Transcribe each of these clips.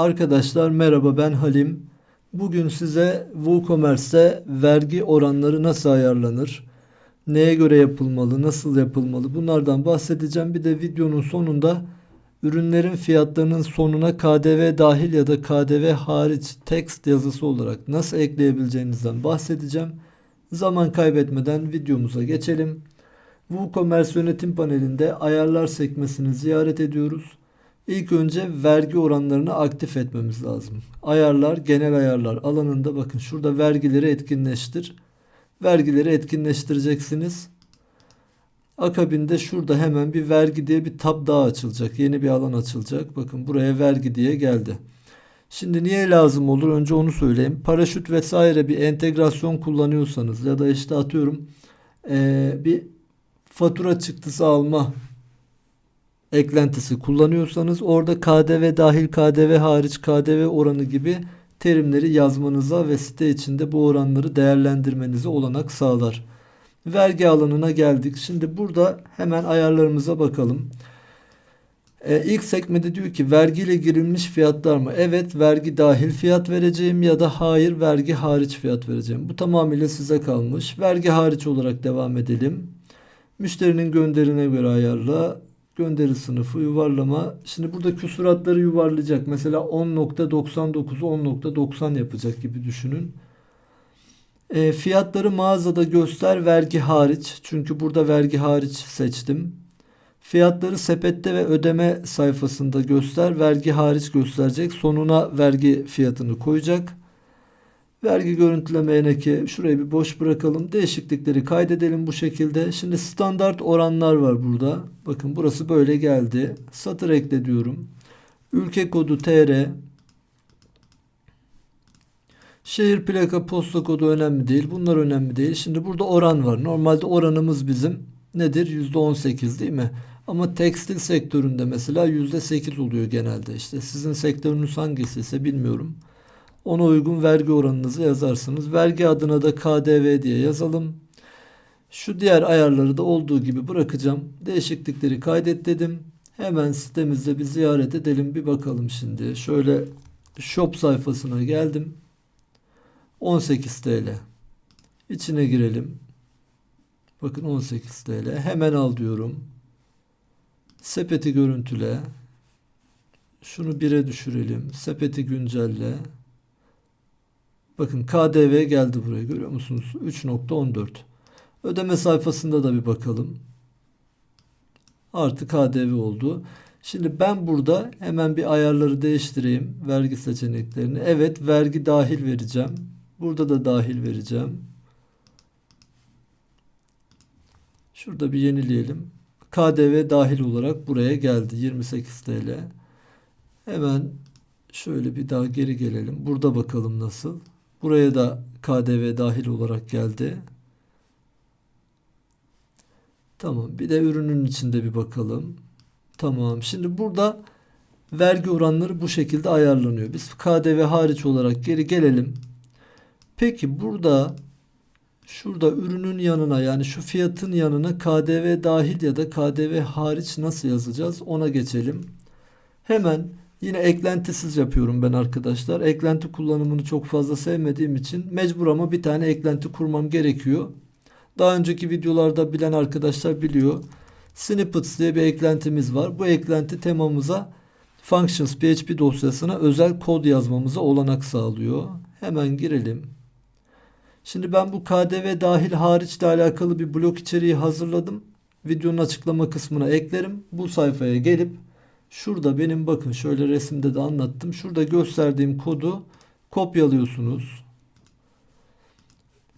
Arkadaşlar merhaba ben Halim. Bugün size WooCommerce'te vergi oranları nasıl ayarlanır? Neye göre yapılmalı? Nasıl yapılmalı? Bunlardan bahsedeceğim. Bir de videonun sonunda ürünlerin fiyatlarının sonuna KDV dahil ya da KDV hariç text yazısı olarak nasıl ekleyebileceğinizden bahsedeceğim. Zaman kaybetmeden videomuza geçelim. WooCommerce yönetim panelinde ayarlar sekmesini ziyaret ediyoruz. İlk önce vergi oranlarını aktif etmemiz lazım. Ayarlar, genel ayarlar alanında bakın şurada vergileri etkinleştir. Vergileri etkinleştireceksiniz. Akabinde şurada hemen bir vergi diye bir tab daha açılacak. Yeni bir alan açılacak. Bakın buraya vergi diye geldi. Şimdi niye lazım olur? Önce onu söyleyeyim. Paraşüt vesaire bir entegrasyon kullanıyorsanız ya da işte atıyorum bir fatura çıktısı alma eklentisi kullanıyorsanız orada KDV dahil KDV hariç KDV oranı gibi terimleri yazmanıza ve site içinde bu oranları değerlendirmenize olanak sağlar. Vergi alanına geldik. Şimdi burada hemen ayarlarımıza bakalım. Ee, ilk sekmede diyor ki vergiyle girilmiş fiyatlar mı? Evet vergi dahil fiyat vereceğim ya da hayır vergi hariç fiyat vereceğim. Bu tamamıyla size kalmış. Vergi hariç olarak devam edelim. Müşterinin gönderine göre ayarla. Gönderi sınıfı yuvarlama. Şimdi burada küsuratları yuvarlayacak. Mesela 10.99'u 10.90 yapacak gibi düşünün. E, fiyatları mağazada göster vergi hariç. Çünkü burada vergi hariç seçtim. Fiyatları sepette ve ödeme sayfasında göster. Vergi hariç gösterecek. Sonuna vergi fiyatını koyacak. Vergi görüntüleme eneki şurayı bir boş bırakalım. Değişiklikleri kaydedelim bu şekilde. Şimdi standart oranlar var burada. Bakın burası böyle geldi. Satır ekle diyorum. Ülke kodu TR. Şehir plaka posta kodu önemli değil. Bunlar önemli değil. Şimdi burada oran var. Normalde oranımız bizim nedir? %18 değil mi? Ama tekstil sektöründe mesela %8 oluyor genelde. İşte sizin sektörünüz hangisi ise bilmiyorum. Ona uygun vergi oranınızı yazarsınız. Vergi adına da KDV diye yazalım. Şu diğer ayarları da olduğu gibi bırakacağım. Değişiklikleri kaydet dedim. Hemen sitemizde bir ziyaret edelim. Bir bakalım şimdi. Şöyle shop sayfasına geldim. 18 TL. İçine girelim. Bakın 18 TL. Hemen al diyorum. Sepeti görüntüle. Şunu 1'e düşürelim. Sepeti güncelle. Bakın KDV geldi buraya görüyor musunuz? 3.14. Ödeme sayfasında da bir bakalım. Artı KDV oldu. Şimdi ben burada hemen bir ayarları değiştireyim. Vergi seçeneklerini. Evet vergi dahil vereceğim. Burada da dahil vereceğim. Şurada bir yenileyelim. KDV dahil olarak buraya geldi. 28 TL. Hemen şöyle bir daha geri gelelim. Burada bakalım nasıl. Buraya da KDV dahil olarak geldi. Tamam. Bir de ürünün içinde bir bakalım. Tamam. Şimdi burada vergi oranları bu şekilde ayarlanıyor. Biz KDV hariç olarak geri gelelim. Peki burada şurada ürünün yanına yani şu fiyatın yanına KDV dahil ya da KDV hariç nasıl yazacağız? Ona geçelim. Hemen Yine eklentisiz yapıyorum ben arkadaşlar. Eklenti kullanımını çok fazla sevmediğim için mecbur ama bir tane eklenti kurmam gerekiyor. Daha önceki videolarda bilen arkadaşlar biliyor. Snippets diye bir eklentimiz var. Bu eklenti temamıza Functions PHP dosyasına özel kod yazmamıza olanak sağlıyor. Hemen girelim. Şimdi ben bu KDV dahil hariçle alakalı bir blok içeriği hazırladım. Videonun açıklama kısmına eklerim. Bu sayfaya gelip Şurada benim bakın şöyle resimde de anlattım. Şurada gösterdiğim kodu kopyalıyorsunuz.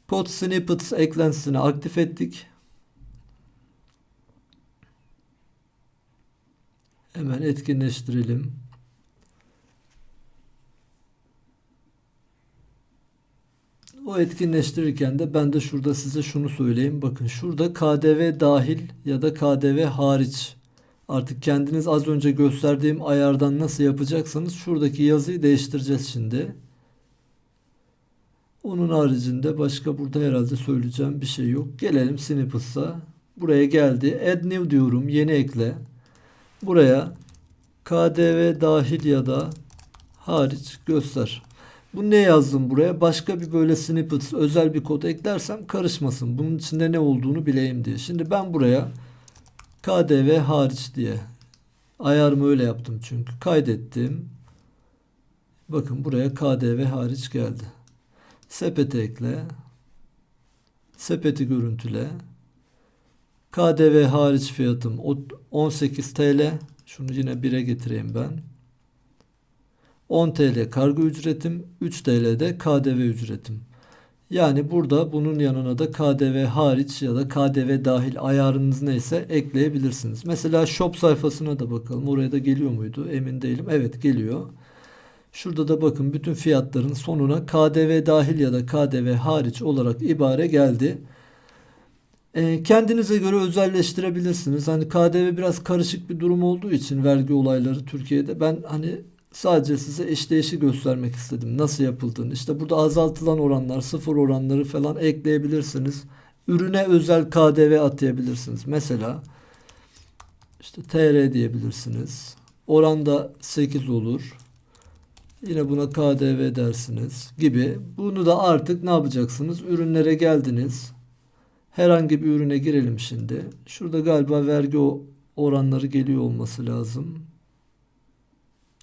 Code snippets eklentisini aktif ettik. Hemen etkinleştirelim. O etkinleştirirken de ben de şurada size şunu söyleyeyim. Bakın şurada KDV dahil ya da KDV hariç Artık kendiniz az önce gösterdiğim ayardan nasıl yapacaksanız şuradaki yazıyı değiştireceğiz şimdi. Onun haricinde başka burada herhalde söyleyeceğim bir şey yok. Gelelim Snippets'a. Buraya geldi. Add new diyorum. Yeni ekle. Buraya KDV dahil ya da hariç göster. Bu ne yazdım buraya? Başka bir böyle snippet, özel bir kod eklersem karışmasın. Bunun içinde ne olduğunu bileyim diye. Şimdi ben buraya KDV hariç diye ayarımı öyle yaptım çünkü. Kaydettim. Bakın buraya KDV hariç geldi. Sepete ekle. Sepeti görüntüle. KDV hariç fiyatım o- 18 TL. Şunu yine 1'e getireyim ben. 10 TL kargo ücretim, 3 TL de KDV ücretim. Yani burada bunun yanına da KDV hariç ya da KDV dahil ayarınız neyse ekleyebilirsiniz. Mesela shop sayfasına da bakalım. Oraya da geliyor muydu? Emin değilim. Evet geliyor. Şurada da bakın bütün fiyatların sonuna KDV dahil ya da KDV hariç olarak ibare geldi. Ee, kendinize göre özelleştirebilirsiniz. Hani KDV biraz karışık bir durum olduğu için vergi olayları Türkiye'de ben hani sadece size eşdeğişi göstermek istedim. Nasıl yapıldığını. İşte burada azaltılan oranlar, sıfır oranları falan ekleyebilirsiniz. Ürüne özel KDV atayabilirsiniz. Mesela işte TR diyebilirsiniz. Oranda 8 olur. Yine buna KDV dersiniz gibi. Bunu da artık ne yapacaksınız? Ürünlere geldiniz. Herhangi bir ürüne girelim şimdi. Şurada galiba vergi oranları geliyor olması lazım.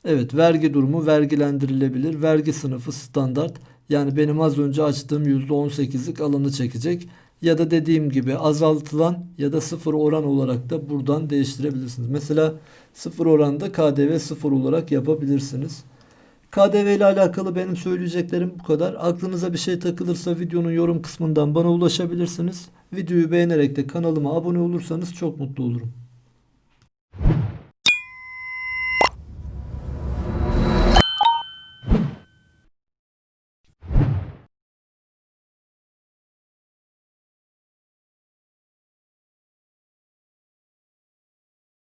Evet, vergi durumu vergilendirilebilir. Vergi sınıfı standart. Yani benim az önce açtığım %18'lik alanı çekecek. Ya da dediğim gibi azaltılan ya da sıfır oran olarak da buradan değiştirebilirsiniz. Mesela sıfır oranda KDV sıfır olarak yapabilirsiniz. KDV ile alakalı benim söyleyeceklerim bu kadar. Aklınıza bir şey takılırsa videonun yorum kısmından bana ulaşabilirsiniz. Videoyu beğenerek de kanalıma abone olursanız çok mutlu olurum.